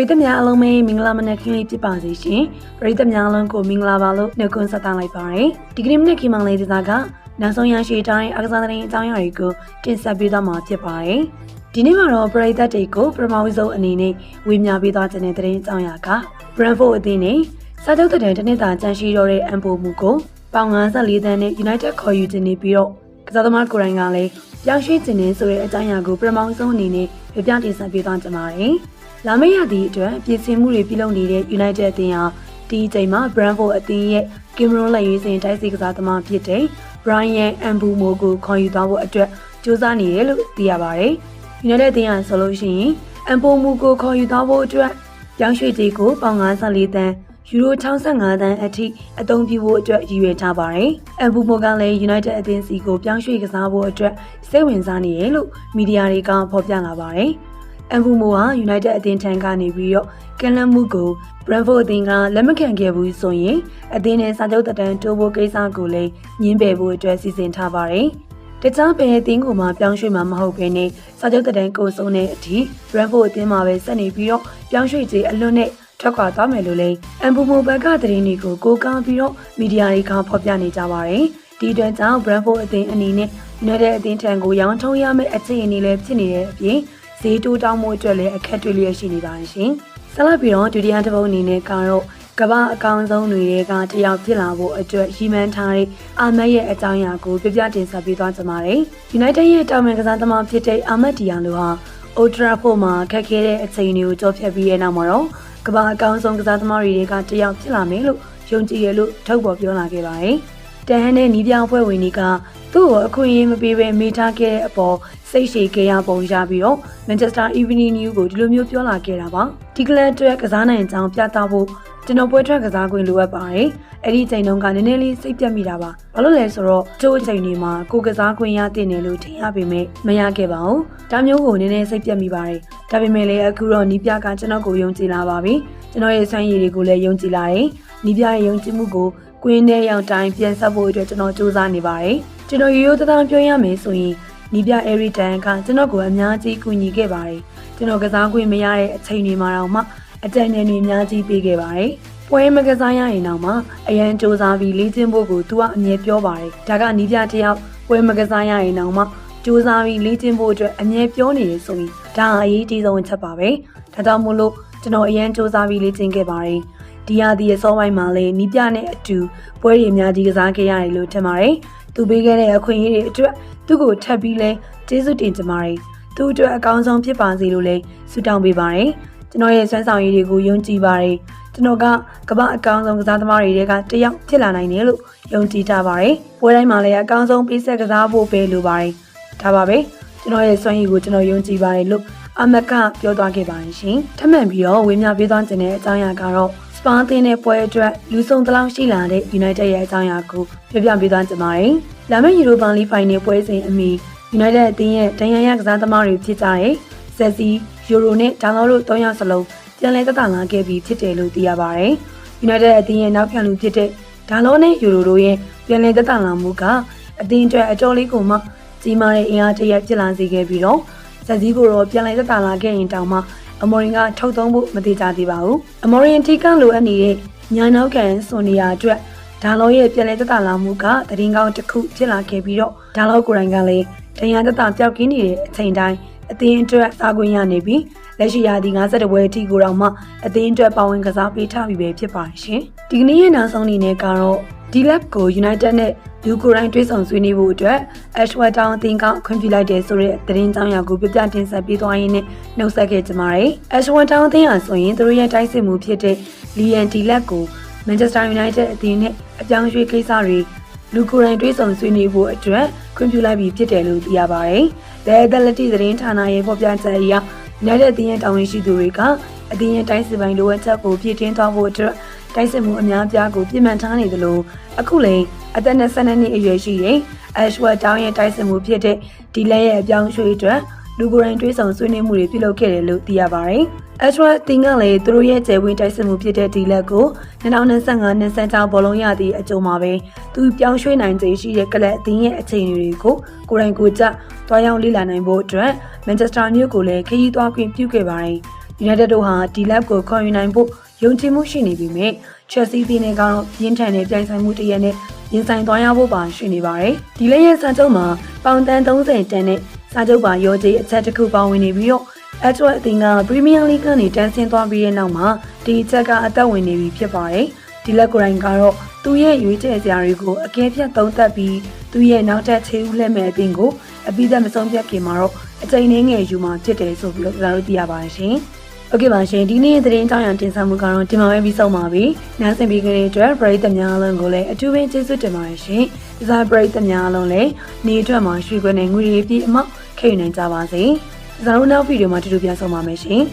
ရိသတ်များအားလုံးပဲမင်္ဂလာမနက်ခင်းလေးဖြစ်ပါစေရှင်ပရိသတ်များအားလုံးကိုမင်္ဂလာပါလို့နှုတ်ခွန်းဆက်သလိုက်ပါရယ်ဒီကနေ့မနေ့ခင်းမှလေးဒီသားကနောက်ဆုံးရရှိတိုင်းအကစားသတင်းအကြောင်းအရာတွေကိုတင်ဆက်ပေးသွားမှာဖြစ်ပါတယ်ဒီနေ့မှာတော့ပရိသတ်တွေကိုပထမဆုံးအနေနဲ့ဝေမျှပေးသွားခြင်းတဲ့သတင်းအကြောင်းအရာက Brentford အသင်းနဲ့စာချုပ်တဲ့တနစ်တာကြန့်ရှိတော့တဲ့အန်ပိုမှုကိုပေါင်54တန်းနဲ့ United ခေါ်ယူခြင်းနေပြီးတော့ ကစားသမားကိုယ်တိုင်ကလည်းပြောင်းရွှေ့ခြင်းနေဆိုတဲ့အကြောင်းအရာကိုပထမဆုံးအနေနဲ့ပြပြတင်ဆက်ပေးသွားကြပါမယ်။လာမယ့်ရသည့်အတွက်ပြင်ဆင်မှုတွေပြုလုပ်နေတဲ့ United အသင်းဟာဒီအချိန်မှာ Brentford အသင်းရဲ့ Cameron လက်ရွေးစင်တိုက်စီကစားသမားဖြစ်တဲ့ Brian Ambumo ကိုခေါ်ယူသွားဖို့အတွက်စူးစမ်းနေတယ်လို့သိရပါတယ်။ United အသင်းဟာဆိုလို့ရှိရင် Ambumo ကိုခေါ်ယူသွားဖို့အတွက်ပြောင်းရွှေ့ကြေးကိုပေါင်54တန်း ယူရို65တန်းအထိအသုံးပြုဖို့အတွက်ရည်ရွယ်ထားပါတယ်။အဘူမိုကလည်း United အသင်းစီကိုပြောင်းရွှေ့ကစားဖို့အတွက်စိတ်ဝင်စားနေတယ်လို့မီဒီယာတွေကဖော်ပြလာပါတယ်။အဘူမိုဟာ United အသင်းထံကနေပြီးတော့ကလန်မှုကို Brentford အသင်းကလက်မခံခဲ့ဘူးဆိုရင်အသင်းနဲ့စာချုပ်တန်တိုးဖို့ကိစ္စကိုလည်းညှင်းပယ်ဖို့အတွက်စီစဉ်ထားပါတယ်။တခြားဘယ်အသင်းကိုမှပြောင်းရွှေ့မှာမဟုတ်ဘဲနဲ့စာချုပ်တန်ကိုစုံတဲ့အထိ Brentford အသင်းမှာပဲဆက်နေပြီးတော့ပြောင်းရွှေ့ခြင်းအလွတ်နဲ့ ထွက်ခွာသွားမယ်လို့လည်းအမ်ဘူမိုဘက်ကသတင်းတွေကိုကိုးကားပြီးတော့မီဒီယာတွေကဖော်ပြနေကြပါတယ်။ဒီအတွက်ကြောင့် Brentford အသင်းအနေနဲ့ United အသင်းထံကိုရောင်းထုံးရမယ့်အခြေအနေလည်းဖြစ်နေတဲ့အပြင်ဈေးတိုးတောင်းမှုအတွက်လည်းအခက်တွေ့လျက်ရှိနေပါတယ်ရှင်။ဆက်လက်ပြီးတော့ဒုတိယတစ်ပုတ်အနေနဲ့ကတော့ကမ္ဘာအကောင်ဆုံးတွေကတယောက်ဖြစ်လာဖို့အတွက်ရည်မှန်းထားတဲ့အာမတ်ရဲ့အကြောင်းအရာကိုပြပြတင်ဆက်ပေးသွားကြပါမယ်။ United ရဲ့တာဝန်ကစားသမားဖြစ်တဲ့အာမတ်ဒီယာလိုဟာ Old Trafford မှာခက်ခဲတဲ့အချိန်တွေကိုကြောဖြတ်ပြီးတဲ့နောက်မှာတော့ ကမ္ဘာအကောင်းဆုံးကစားသမားတွေကတယောက်ဖြစ်လာမယ်လို့ယုံကြည်ရလို့ထုတ်ပေါ်ပြောလာခဲ့ပါတယ်။တန်ဟန်နဲ့နီးပြအဖွဲ့ဝင်တွေကသူ့ကိုအခွင့်အရေးမပေးဘဲမေးထားခဲ့တဲ့အပေါ်စိတ်ရှည်ခဲ့ရပုံရပြီးတော့ Manchester Evening News ကိုဒီလိုမျိုးပြောလာခဲ့တာပါ။ဒီကလပ်အတွက်ကစားနိုင်ကြောင်းပြသဖို့ ကျွန်တော်ပွဲထွက်ကစားခွင့်လိုအပ်ပါတယ်။အဲ့ဒီချိန်တုန်းကနည်းနည်းလေးစိတ်ပြတ်မိတာပါ။ဘာလို့လဲဆိုတော့ကျိုးချိန်တွေမှာကိုကစားခွင့်ရတဲ့နယ်လို့ထင်ရပေမဲ့မရခဲ့ပါဘူး။ဒါမျိုးကိုနည်းနည်းစိတ်ပြတ်မိပါတယ်။ဒါပေမဲ့လည်းအခုတော့နီးပြကကျွန်တော်ကိုယုံကြည်လာပါပြီ။ကျွန်တော်ရဲ့စွမ်းရည်တွေကိုလည်းယုံကြည်လာတယ်။နီးပြရဲ့ယုံကြည်မှုကိုကွင်းထဲရောက်တိုင်းပြန်ဆက်ဖို့အတွက်ကျွန်တော်စူးစမ်းနေပါတယ်။ကျွန်တော်ရိုးရိုးသားသားပြောရမယ်ဆိုရင်နီးပြအဲရီတန်ကကျွန်တော်ကိုအများကြီးကူညီခဲ့ပါတယ်။ကျွန်တော်ကစားခွင့်မရတဲ့အချိန်တွေမှာတော့မှ အတန်နယ်တွေအများကြီးပေးခဲ့ပါတယ်။ပွဲမကစားရရင်တော့မှအရန်စူးစမ်းပြီးလေ့ကျင့်ဖို့ကိုသူကအမြဲပြောပါတယ်။ဒါကနီးပြတယောက်ပွဲမကစားရရင်တော့မှစူးစမ်းပြီးလေ့ကျင့်ဖို့အတွက်အမြဲပြောနေရဆိုရင်ဒါအရေးကြီးဆုံးချက်ပါပဲ။ဒါကြောင့်မို့လို့ကျွန်တော်အရန်စူးစမ်းပြီးလေ့ကျင့်ခဲ့ပါတယ်။ဒီဟာဒီအစောပိုင်းမှာလည်းနီးပြနဲ့အတူပွဲတွေအများကြီးကစားခဲ့ရတယ်လို့ထင်ပါတယ်။သူပေးခဲ့တဲ့အခွင့်အရေးတွေအတွက်သူ့ကိုထပ်ပြီးလဲကျေးဇူးတင်ကြပါတယ်။သူ့အတွက်အကောင်းဆုံးဖြစ်ပါစေလို့လည်းဆုတောင်းပေးပါတယ်။ ကျွန်တော်ရဲ့ဆွမ်းဆောင်ရည်တွေကိုယုံကြည်ပါတယ်။ကျွန်တော်ကကမ္ဘာအကောင်းဆုံးကစားသမားတွေကတယောက်ဖြစ်လာနိုင်တယ်လို့ယုံကြည်ထားပါတယ်။ပွဲတိုင်းမှာလည်းအကောင်းဆုံးပေးဆက်ကစားဖို့ပဲလိုပါတယ်။ဒါပါပဲ။ကျွန်တော်ရဲ့စွမ်းရည်ကိုကျွန်တော်ယုံကြည်ပါတယ်လို့အမကပြောသွားခဲ့ပါတယ်ရှင်။ထပ်မံပြီးတော့ဝေမျှပေးသွားခြင်းတဲ့အကြောင်းအရာကတော့စပါးသင်းတဲ့ပွဲအတွက်လူဆုံတလောက်ရှိလာတဲ့ United ရဲ့အကြောင်းအရာကိုပြောပြပေးသွားကြပါမယ်။လာမယ့် Europa League Final ပွဲစဉ်အမီ United အသင်းရဲ့တန်ရန်ရကစားသမားတွေဖြစ်ကြတဲ့ဇက်စီ ယူရိုနဲ့ဒေါန်လောတို့၃ယောက်စလုံးပြန်လည်သက်သာလာခဲ့ပြီးဖြစ်တယ်လို့သိရပါတယ်။ United အသင်းရဲ့နောက်ခံလူဖြစ်တဲ့ဒေါန်လောနဲ့ယူရိုတို့ရဲ့ပြန်လည်သက်သာလာမှုကအသင်းအတွက်အတော်လေးကိုမှကြီးမားတဲ့အင်အားတရက်ဖြစ်လာစေခဲ့ပြီးတော့ဇက်စီကိုတော့ပြန်လည်သက်သာလာခဲ့ရင်တောင်မှအမော်ရင်ကထုတ်သုံးဖို့မသေးကြသေးပါဘူး။အမော်ရင်ထိကလိုအပ်နေတဲ့ညာနောက်ကန်စွန်နီယာအတွက်ဒါလောရဲ့ပြန်လည်သက်သာလာမှုကတရင်ကောင်းတစ်ခုဖြစ်လာခဲ့ပြီးတော့ဒါလောကိုယ်တိုင်ကလည်းတရားသက်သာပျောက်ကင်းနေတဲ့အချိန်တိုင်း အသင်းအတွက်စားခွင့်ရနေပြီးလက်ရှိရာသီ52ပွဲအထိကိုတော့မှအသင်းအတွက်ပါဝင်ကစားပေးထားပြီးပဲဖြစ်ပါတယ်ရှင်။ဒီကနေ့ရဲ့နောက်ဆုံးအနေနဲ့ကတော့ D-Lab ကို United နဲ့လူကိုယ်တိုင်တွဲဆောင်ဆွေးနွေးဖို့အတွက် Ashworth Town အသင်းကခွင့်ပြုလိုက်တယ်ဆိုတဲ့သတင်းကြောင်းရာကိုပြပြတင်ဆက်ပေးသွားရင်းနဲ့နှုတ်ဆက်ခဲ့ကြပါတယ်။ Ashworth Town အသင်းဟာဆိုရင်သူတို့ရဲ့တိုက်စစ်မှုဖြစ်တဲ့ Lian D-Lab ကို Manchester United အသင်းနဲ့အပြောင်းရွှေ့ကိစ္စတွေ လူကိုယ်တိုင်တွဲဆောင်ဆွေးနွေးဖို့အတွက်ခွင့်ပြုလိုက်ပြီးဖြစ်တယ်လို့သိရပါတယ်။ The Athletic သတင်းဌာနရဲ့ဖော်ပြချက်အရ United အသင်းရဲ့တာဝန်ရှိသူတွေကအသင်းရဲ့တိုင်းစစ်ပိုင်းလိုအပ်ချက်ကိုဖြည့်တင်းသွားဖို့အတွက်တိုက်စစ်မှုအများပြားကိုပြင်ပန်းထားနေသလိုအခုလည်းအသက်22နှစ်အရွယ်ရှိတဲ့ Ashworth Town ရဲ့တိုက်စစ်မှုဖြစ်တဲ့ဒီလက်ရဲ့အပြောင်းရွှေ့အတွက် လူကိုယ်တိုင်တွေးဆောင်ဆွေးနွေးမှုတွေပြုလုပ်ခဲ့တယ်လို့သိရပါတယ်။ Ashworth တင်ကလည်းသူတို့ရဲ့ကျယ်ဝန်းတိုက်စစ်မှုဖြစ်တဲ့ဒီလက်ကို2025နှစ်ဆန်းကျောင်းဘောလုံးရသည့်အကြုံမှာပဲသူပြောင်းရွှေ့နိုင်ခြေရှိတဲ့ကလပ်အသင်းရဲ့အခြေအနေတွေကိုကိုယ်တိုင်ကိုယ်ကျတွားရောက်လေ့လာနိုင်ဖို့အတွက် Manchester မြို့ကိုလည်းခရီးသွားခွင့်ပြုခဲ့ပါတယ်။ United တို့ဟာဒီလက်ကိုခေါ်ယူနိုင်ဖို့ယုံကြည်မှုရှိနေပြီမြဲ Chelsea တီးနေကတော့ပြင်းထန်တဲ့ပြိုင်ဆိုင်မှုတစ်ရက်နဲ့ရင်ဆိုင်သွားရဖို့ပါရှိနေပါတယ်ဒီလက်ရဲ့စာချုပ်မှာပေါင်တန်30တန်နဲ့ စာချုပ်ပါရောကြေးအချက်တစ်ခုပါဝင်နေပြီးတော့ Edward အသင်းက Premier League ကနေတန်းဆင်းသွားပြီးတဲ့နောက်မှာဒီအချက်ကအသက်ဝင်နေပြီဖြစ်ပါတယ်ဒီလက်ကိုယ်တိုင်ကတော့သူ့ရဲ့ရွေးချယ်စရာတွေကိုအကဲဖြတ်သုံးသပ်ပြီးသူ့ရဲ့နောက်ထပ်ခြေဦးလက်မဲ့အပြင်ကိုအပိသက်မဆုံးဖြတ်ခင်မှာတော့အချိန်နှင်းငယ်ယူမှဖြစ်တယ်ဆိုပြီးတော့ကျွန်တော်တို့သိရပါတယ်ရှင်။ ဟုတ်ကဲ့ပါရှင်ဒီနေ့ရဲ့သတင်းကြောင်းရတင်ဆက်မှုကတော့ဒီမှာပဲပြီးဆုံးပါပြီ။နားဆင်ပြီးကြတဲ့အတွက်ပရိသတ်များအားလုံးကိုလည်းအထူးပဲကျေးဇူးတင်ပါတယ်ရှင်။ဒီစားပရိသတ်များအားလုံးလည်းနေအတွက်မှာရွှေခွဲနဲ့ငွေတွေပြည့်အမောက်ခေယူနိုင်ကြပါစေ။ကျွန်တော်တို့နောက်ဗီဒီယိုမှာတူတူပြန်ဆောင်ပါမယ်ရှင်။